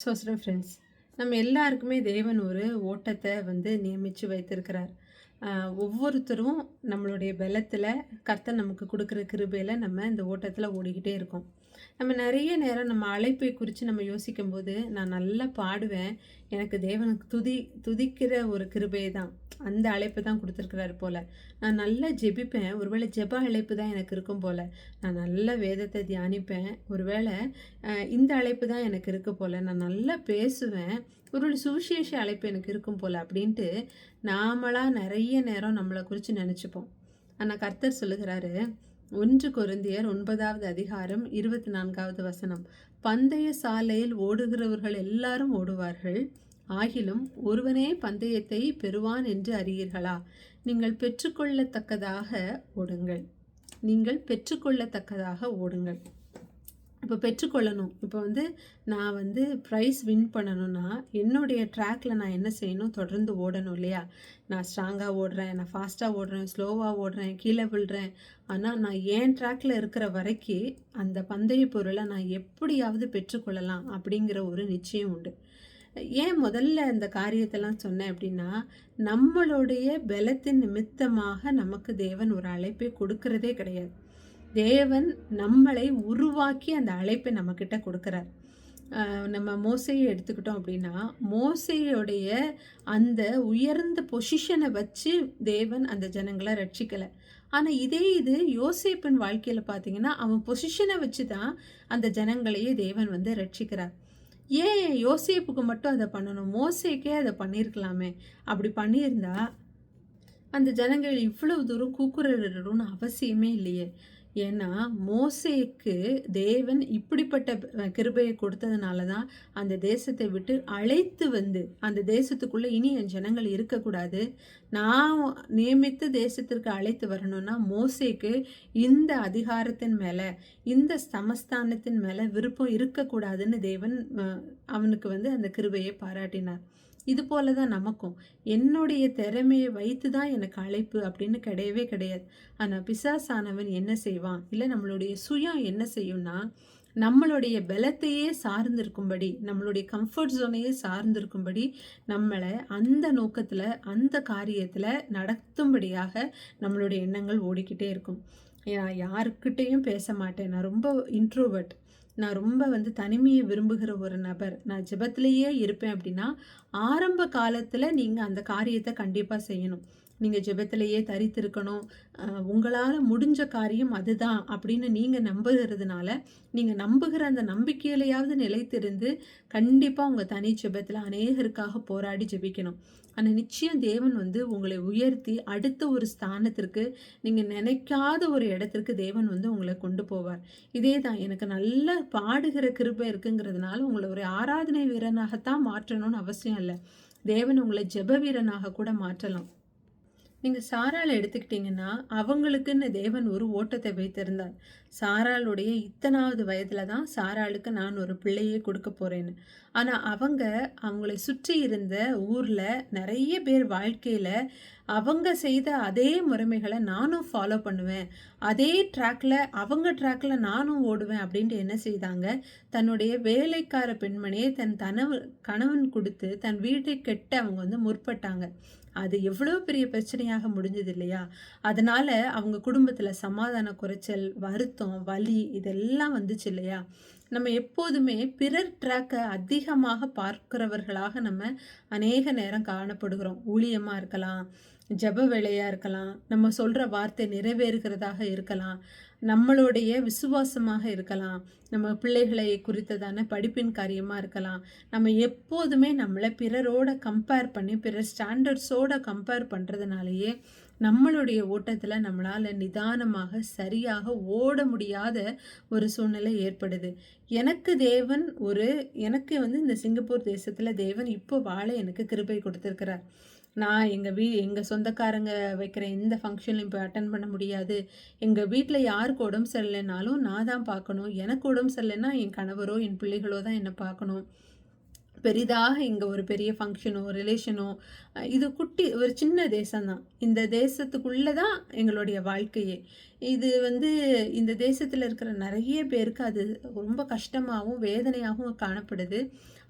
சோசரம் friends நம்ம எல்லாருக்குமே தேவன் ஒரு ஓட்டத்தை வந்து நியமித்து வைத்திருக்கிறார். ஒவ்வொருத்தரும் நம்மளுடைய பலத்தில் கர்த்தர் நமக்கு கொடுக்குற கிருபையில் நம்ம இந்த ஓட்டத்தில் ஓடிக்கிட்டே இருக்கோம். நம்ம நிறைய நேரம் நம்ம அழைப்பை குறித்து நம்ம யோசிக்கும்போது நான் நல்லா பாடுவேன். எனக்கு தேவனுக்கு துதி துதிக்கிற ஒரு கிருபையை தான் அந்த அழைப்பு தான் கொடுத்துருக்கிறாரு போல். நான் நல்லா ஜெபிப்பேன். ஒருவேளை ஜெப அழைப்பு தான் எனக்கு இருக்கும் போல். நான் நல்ல வேதத்தை தியானிப்பேன். ஒருவேளை இந்த அழைப்பு தான் எனக்கு இருக்க போல். நான் நல்லா பேசுவேன். ஒரு சுவிசேஷ அழைப்பு எனக்கு இருக்கும் போல் அப்படின்ட்டு நாமளாக நிறைய நேரம் நம்மளை குறித்து நினச்சிப்போம். ஆனால் கர்த்தர் சொல்லுகிறாரு ஒன்று கொரிந்தியர் ஒன்பதாவது அதிகாரம் இருபத்தி நான்காவது வசனம். பந்தய சாலையில் ஓடுகிறவர்கள் எல்லாரும் ஓடுவார்கள். ஆகிலும் ஒருவனே பந்தயத்தை பெறுவான் என்று அறியீர்களா? நீங்கள் பெற்றுக்கொள்ளத்தக்கதாக ஓடுங்கள். நீங்கள் பெற்றுக்கொள்ளத்தக்கதாக ஓடுங்கள். இப்போ பெற்றுக்கொள்ளணும் இப்போ வந்து நான் வந்து ப்ரைஸ் வின் பண்ணணும்னா என்னுடைய ட்ராக்ல நான் என்ன செய்யணும்? தொடர்ந்து ஓடணும் இல்லையா? நான் ஸ்ட்ராங்காக ஓடுறேன் நான் ஃபாஸ்ட்டாக ஓடுறேன் ஸ்லோவாக ஓடுறேன் கீழே விழுறேன். ஆனால் நான் ஏன் ட்ராக்ல இருக்கிற வரைக்கும் அந்த பந்தய பொருளை நான் எப்படியாவது பெற்றுக்கொள்ளலாம் அப்படிங்கிற ஒரு நிச்சயம் உண்டு. ஏன் முதல்ல இந்த காரியத்தெல்லாம் சொன்னேன் அப்படின்னா நம்மளுடைய பலத்தின் நிமித்தமாக நமக்கு தேவன் ஒரு அழைப்பை கொடுக்கறதே கிடையாது. தேவன் நம்மளை உருவாக்கி அந்த அழைப்பை நம்மக்கிட்ட கொடுக்குறார். நம்ம மோசையை எடுத்துக்கிட்டோம் அப்படின்னா மோசையோடைய அந்த உயர்ந்த பொசிஷனை வச்சு தேவன் அந்த ஜனங்களை ரட்சிக்கலை. ஆனால் இதே இது யோசேப்பின் வாழ்க்கையில் பார்த்தீங்கன்னா அவன் பொசிஷனை வச்சு தான் அந்த ஜனங்களையே தேவன் வந்து ரட்சிக்கிறார். ஏன் யோசேப்புக்கு மட்டும் அதை பண்ணணும்? மோசைக்கே அதை பண்ணியிருக்கலாமே அப்படி பண்ணியிருந்தா அந்த ஜனங்கள் இவ்வளவு தூரம் கூக்குரலிடணும்னு அவசியமே இல்லையே. ஏன்னா மோசேக்கு தேவன் இப்படிப்பட்ட கிருபையை கொடுத்ததுனால தான் அந்த தேசத்தை விட்டு அழைத்து வந்து அந்த தேசத்துக்குள்ளே இனி என் ஜனங்கள் இருக்கக்கூடாது. நான் நியமித்த தேசத்திற்கு அழைத்து வரணும்னா மோசேக்கு இந்த அதிகாரத்தின் மேலே இந்த சமஸ்தானத்தின் மேலே விருப்பம் இருக்கக்கூடாதுன்னு தேவன் அவனுக்கு வந்து அந்த கிருபையை பாராட்டினார். இது போல தான் நமக்கும். என்னுடைய திறமையை வைத்து தான் எனக்கு அழைப்பு அப்படின்னு கிடையவே கிடையாது. ஆனால் பிசாசானவன் என்ன செய்வான்? இல்லை நம்மளுடைய சுயம் என்ன செய்யும்னா நம்மளுடைய பலத்தையே சார்ந்திருக்கும்படி நம்மளுடைய கம்ஃபர்ட் ஜோனையே சார்ந்திருக்கும்படி நம்மளை அந்த நோக்கத்தில் அந்த காரியத்தில் நடத்தும்படியாக நம்மளுடைய எண்ணங்கள் ஓடிக்கிட்டே இருக்கும். நான் யாருக்கிட்டேயும் பேச மாட்டேன். நான் ரொம்ப இன்ட்ரோவர்ட் நான் ரொம்ப வந்து தனிமையை விரும்புகிற ஒரு நபர். நான் ஜபத்திலேயே இருப்பேன் அப்படின்னா ஆரம்ப காலத்தில் நீங்கள் அந்த காரியத்தை கண்டிப்பாக செய்யணும். நீங்கள் ஜெபத்திலேயே தரித்திருக்கணும். உங்களால் முடிஞ்ச காரியம் அதுதான் அப்படின்னு நீங்கள் நம்புகிறதுனால நீங்கள் நம்புகிற அந்த நம்பிக்கையிலையாவது நிலைத்திருந்து கண்டிப்பாக உங்கள் தனி ஜெபத்தில் அநேகருக்காக போராடி ஜெபிக்கணும். ஆனால் நிச்சயம் தேவன் வந்து உங்களை உயர்த்தி அடுத்த ஒரு ஸ்தானத்திற்கு நீங்கள் நினைக்காத ஒரு இடத்திற்கு தேவன் வந்து உங்களை கொண்டு போவார். இதே தான் எனக்கு நல்ல பாடுகிற கிருபை இருக்குங்கிறதுனால உங்களை ஒரு ஆராதனை வீரனாகத்தான் மாற்றணும்னு அவசியம் இல்லை. தேவன் உங்களை ஜெப வீரனாக கூட மாற்றலாம். நீங்கள் சாராளை எடுத்துக்கிட்டிங்கன்னா அவங்களுக்குன்னு தேவன் ஒரு ஓட்டத்தை வைத்திருந்தார். சாராளுடைய இத்தனாவது வயதில் தான் சாராளுக்கு நான் ஒரு பிள்ளையே கொடுக்க போகிறேன்னு ஆனால் அவங்க அவங்களை சுற்றி இருந்த ஊரில் நிறைய பேர் வாழ்க்கையில் அவங்க செய்த அதே முறைமைகளை நானும் ஃபாலோ பண்ணுவேன். அதே ட்ராக்ல அவங்க ட்ராக்ல நானும் ஓடுவேன் அப்படின்ட்டு என்ன செய்தாங்க? தன்னுடைய வேலைக்கார பெண்மணியை தன் தனவு கணவன் கொடுத்து தன் வீட்டை கெட்ட அவங்க வந்து முற்பட்டாங்க. அது எவ்வளோ பெரிய பிரச்சனையாக முடிஞ்சது இல்லையா அதனால் அவங்க குடும்பத்தில் சமாதான குறைச்சல் வருத்தம் வலி இதெல்லாம் வந்துச்சு இல்லையா? நம்ம எப்போதுமே பிறர் ட்ராக்கை அதிகமாக பார்க்கிறவர்களாக நம்ம அநேக நேரம் காணப்படுகிறோம். ஊழியமாக இருக்கலாம் ஜெப வேலையாக இருக்கலாம். நம்ம சொல்கிற வார்த்தை நிறைவேறுகிறதாக இருக்கலாம். நம்மளுடைய விசுவாசமாக இருக்கலாம். நம்ம பிள்ளைகளை குறித்ததான படிப்பின் காரியமாக இருக்கலாம். நம்ம எப்போதுமே நம்மளை பிறரோட கம்பேர் பண்ணி பிறர் ஸ்டாண்டர்ட்ஸோட கம்பேர் பண்ணுறதுனாலயே நம்மளுடைய ஓட்டத்தில் நம்மளால் நிதானமாக சரியாக ஓட முடியாத ஒரு சூழ்நிலை ஏற்படுது. எனக்கு தேவன் ஒரு எனக்கு வந்து இந்த சிங்கப்பூர் தேசத்தில் தேவன் இப்போ வாழ எனக்கு கிருபை கொடுத்துருக்கிறார். நான் எங்கள் வீ எங்கள் சொந்தக்காரங்க வைக்கிற எந்த ஃபங்க்ஷன்லையும் இப்போ அட்டன் பண்ண முடியாது. எங்கள் வீட்டில் யாருக்கு உடம்பு சரியில்லைனாலும் நான் தான் பார்க்கணும். எனக்கு உடம்பு சரியில்லைன்னா என் கணவரோ என் பிள்ளைகளோ தான் என்னை பார்க்கணும். பெரிதாக இங்கே ஒரு பெரிய ஃபங்க்ஷனோ ரிலேஷனோ இது குட்டி ஒரு சின்ன தேசம்தான் இந்த தேசத்துக்குள்ளே தான் எங்களுடைய வாழ்க்கையே. இது வந்து இந்த தேசத்தில் இருக்கிற நிறைய பேருக்கு அது ரொம்ப கஷ்டமாகவும் வேதனையாகவும் காணப்படுது.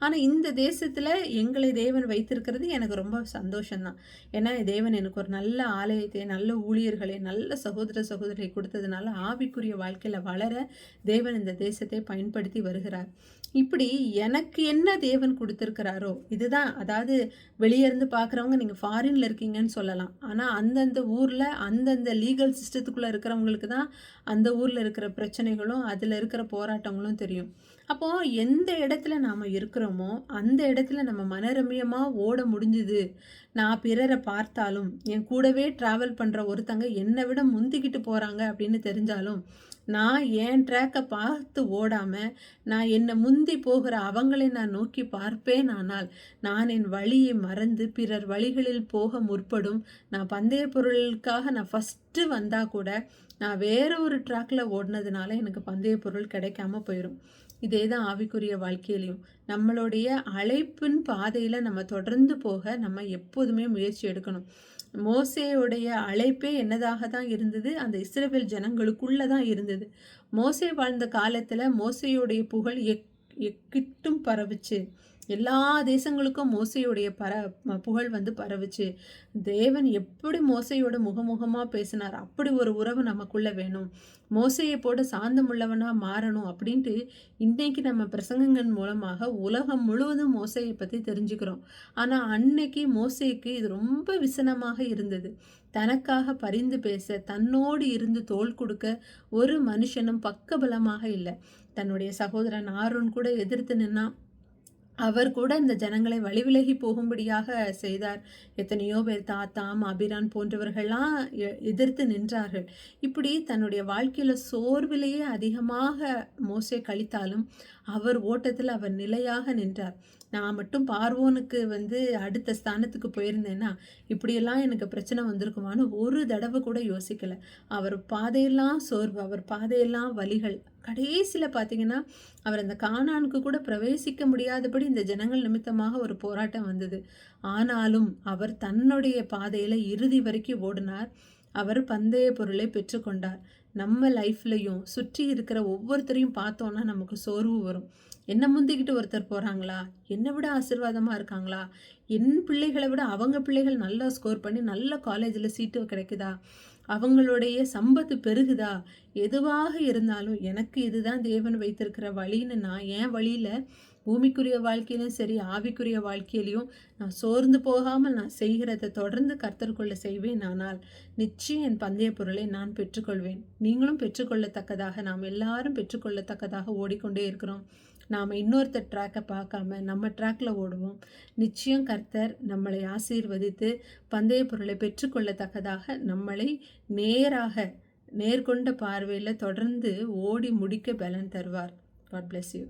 ஆனால் இந்த தேசத்தில் எங்களை தேவன் வைத்திருக்கிறது எனக்கு ரொம்ப சந்தோஷம்தான். ஏன்னா தேவன் எனக்கு ஒரு நல்ல ஆலயத்தை நல்ல ஊழியர்களை நல்ல சகோதர சகோதரியை கொடுத்ததுனால ஆவிக்குரிய வாழ்க்கையில் வளர தேவன் இந்த தேசத்தை பயன்படுத்தி வருகிறார். இப்படி எனக்கு என்ன தேவன் கொடுத்துருக்கிறாரோ இதுதான். அதாவது வெளியே இருந்து பார்க்குறவங்க நீங்கள் ஃபாரினில் இருக்கீங்கன்னு சொல்லலாம். ஆனால் அந்தந்த ஊரில் அந்தந்த லீகல் சிஸ்டத்துக்குள்ளே இருக்கிறவங்களுக்கு தான் அந்த ஊரில் இருக்கிற பிரச்சனைகளும் அதில் இருக்கிற போராட்டங்களும் தெரியும். அப்போது எந்த இடத்துல நாம் இருக்கிறோம் அந்த இடத்துல நம்ம மனரமியமாக ஓட முடிஞ்சுது. நான் பிறரை பார்த்தாலும் என் கூடவே ட்ராவல் பண்ணுற ஒருத்தங்க என்னை விட முந்திக்கிட்டு போகிறாங்க அப்படின்னு தெரிஞ்சாலும் நான் என் ட்ராக்கை பார்த்து ஓடாமல் நான் என்னை முந்தி போகிற அவங்களை நான் நோக்கி பார்ப்பேன் ஆனால் நான் என் வழியை மறந்து பிறர் வழிகளில் போக முற்படும். நான் பந்தய பொருளுக்காக நான் ஃபஸ்ட்டு வந்தால் கூட நான் வேற ஒரு ட்ராக்கில் ஓடினதுனால எனக்கு பந்தய பொருள் கிடைக்காம போயிடும் இதே தான் ஆவிக்குரிய வாழ்க்கையிலையும். நம்மளுடைய அழைப்பின் பாதையில் நம்ம தொடர்ந்து போக நம்ம எப்போதும் முயற்சி எடுக்கணும். மோசேயுடைய அழைப்பே என்னதாக தான் இருந்தது? அந்த இஸ்ரேவேல் ஜனங்களுக்குள்ள தான் இருந்தது. மோசே வாழ்ந்த காலத்தில் மோசையுடைய புகழ் எக் எக்கிட்டும் பரவுச்சு. எல்லா தேசங்களுக்கும் மோசையுடைய பர புகழ் வந்து பரவுச்சு. தேவன் எப்படி மோசையோட முகமுகமாக பேசினார் அப்படி ஒரு உறவு நமக்குள்ளே வேணும். மோசையை போட சாந்தமுள்ளவனாக மாறணும் அப்படின்ட்டு இன்றைக்கி நம்ம பிரசங்கங்கள் மூலமாக உலகம் முழுவதும் மோசையை பற்றி தெரிஞ்சுக்கிறோம். ஆனால் அன்னைக்கு மோசைக்கு இது ரொம்ப விசனமாக இருந்தது. தனக்காக பரிந்து பேச தன்னோடு இருந்து தோல் கொடுக்க ஒரு மனுஷனும் பக்கபலமாக இல்லை. தன்னுடைய சகோதரன் ஆரோன் கூட எதிர்த்து நின்னா அவர் கூட இந்த ஜனங்களை வழிவிலகி போகும்படியாக செய்தார். எத்தனையோ பேர் தாத்தாம் அபிரான் போன்றவர்கள்லாம் எதிர்த்து நின்றார்கள். இப்படி தன்னுடைய வாழ்க்கையில் சோர்விலேயே அதிகமாக மோசே கழித்தாலும் அவர் ஓட்டத்தில் அவர் நிலையாக நின்றார். நான் மட்டும் பார்வோனுக்கு வந்து அடுத்த ஸ்தானத்துக்கு போயிருந்தேன்னா இப்படியெல்லாம் எனக்கு பிரச்சனை வந்திருக்குமான்னு ஒரு தடவை கூட யோசிக்கலை. அவர் பாதையெல்லாம் சோர்வு அவர் பாதையெல்லாம் வழிகள் கடைசியில் பார்த்தீங்கன்னா அவர் அந்த காணானுக்கு கூட பிரவேசிக்க முடியாதபடி இந்த ஜனங்கள் நிமித்தமாக ஒரு போராட்டம் வந்தது. ஆனாலும் அவர் தன்னுடைய பாதையில் இறுதி வரைக்கும் ஓடினார். அவர் பந்தய பொருளை பெற்றுக்கொண்டார் நம்ம லைஃப்லையும் சுற்றி இருக்கிற ஒவ்வொருத்தரையும் பார்த்தோன்னா நமக்கு சோர்வு வரும். என்ன முந்திக்கிட்டு ஒருத்தர் போகிறாங்களா என்னை விட ஆசிர்வாதமாக இருக்காங்களா? என் பிள்ளைகளை விட அவங்க பிள்ளைகள் நல்லா ஸ்கோர் பண்ணி நல்ல காலேஜில் சீட்டு கிடைக்குதா? அவங்களுடைய சம்பத்து பெருகுதா? எதுவாக இருந்தாலும் எனக்கு இதுதான் தேவன் வைத்திருக்கிற வழின்னு நான் என் வழியில் பூமிக்குரிய வாழ்க்கையிலும் சரி ஆவிக்குரிய வாழ்க்கையிலையும் நான் சோர்ந்து போகாமல் நான் செய்கிறத தொடர்ந்து கர்த்தர்கொள்ள செய்வேன் ஆனால் நிச்சயம் என் பந்தய பொருளை நான் பெற்றுக்கொள்வேன். நீங்களும் பெற்றுக்கொள்ளத்தக்கதாக நாம் எல்லாரும் பெற்றுக்கொள்ளத்தக்கதாக ஓடிக்கொண்டே இருக்கிறோம். நாம் இன்னொருத்தர் ட்ராக்கை பார்க்காம நம்ம ட்ராக்கில் ஓடுவோம். நிச்சயம் கர்த்தர் நம்மளை ஆசீர்வதித்து பந்தய பொருளை பெற்றுக்கொள்ளத்தக்கதாக நம்மளை நேராக நேர்கொண்ட பார்வையில் தொடர்ந்து ஓடி முடிக்க பலன் தருவார். God bless you